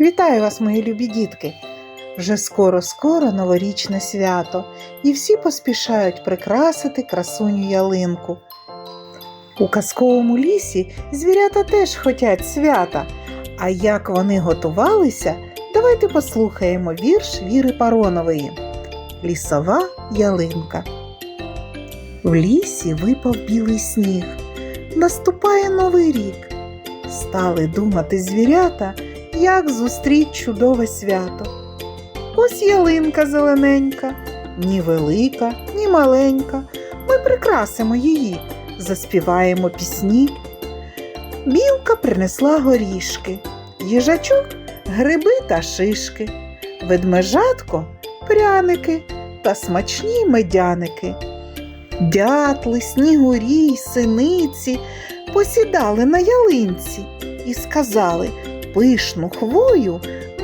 Вітаю вас, мої любі дітки! Вже скоро-скоро новорічне свято, і всі поспішають прикрасити красуню ялинку. У казковому лісі звірята теж хотять свята. А як вони готувалися, давайте послухаємо вірш Віри Паронової Лісова ялинка. В лісі випав білий сніг. Наступає новий рік. Стали думати звірята, як зустріть чудове свято. Ось ялинка зелененька, ні велика, ні маленька. Ми прикрасимо її, заспіваємо пісні. Білка принесла горішки, їжачок гриби та шишки, ведмежатко пряники та смачні медяники. Дятли, снігурі синиці посідали на ялинці і сказали пишну хвою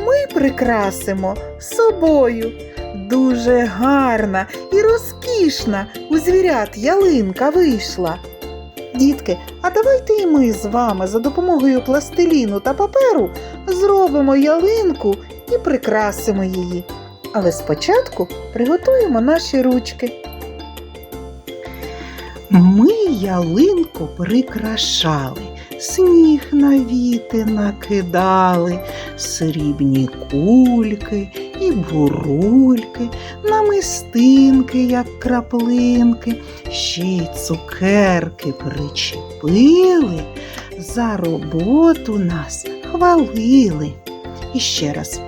ми прикрасимо собою. Дуже гарна і розкішна у звірят ялинка вийшла. Дітки, а давайте і ми з вами за допомогою пластиліну та паперу зробимо ялинку і прикрасимо її. Але спочатку приготуємо наші ручки. Ми ялинку прикрашали, сніг на віти накидали, срібні кульки і бурульки, намистинки, як краплинки, ще й цукерки причепили, за роботу нас хвалили. І ще раз.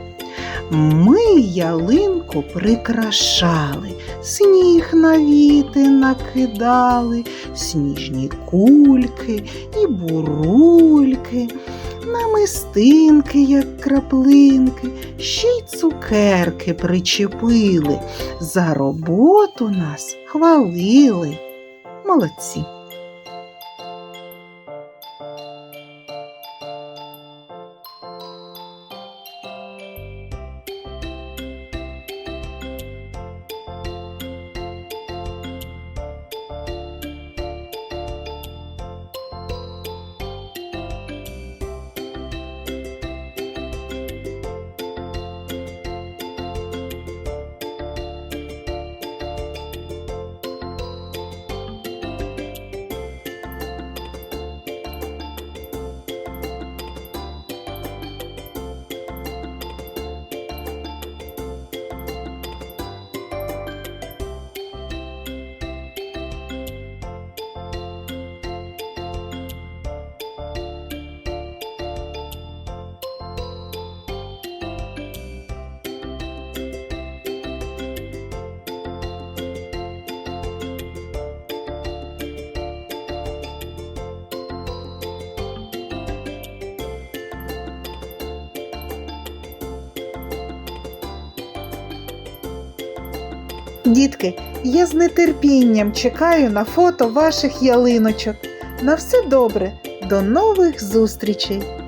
Ми ялинку прикрашали, сніг на віти накидали, сніжні кульки і бурульки, намистинки, як краплинки, ще й цукерки причепили, за роботу нас хвалили. Молодці. Дітки, я з нетерпінням чекаю на фото ваших ялиночок. На все добре, до нових зустрічей!